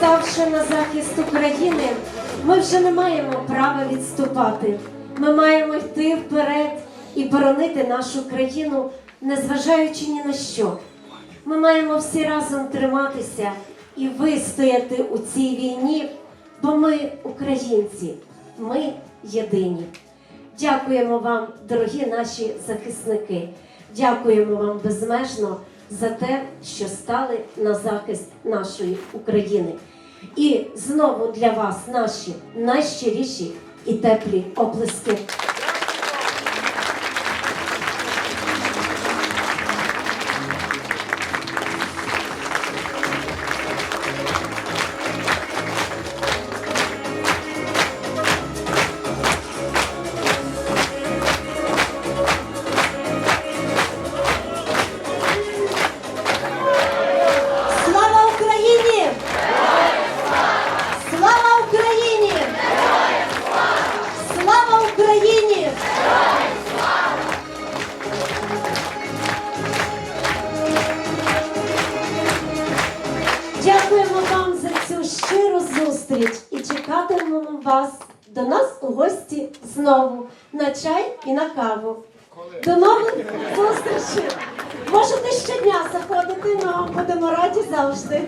ставши на захист України, ми вже не маємо права відступати. Ми маємо йти вперед і боронити нашу країну, незважаючи ні на що. Ми маємо всі разом триматися і вистояти у цій війні, бо ми українці, ми єдині. Дякуємо вам, дорогі наші захисники. Дякуємо вам безмежно за те, що стали на захист нашої України. І знову для вас наші найщиріші і теплі оплески. Україні! Дякуємо вам за цю щиру зустріч і чекатимемо вас до нас у гості знову на чай і на каву. До нових зустрічей! Можете щодня заходити, ми вам будемо раді завжди.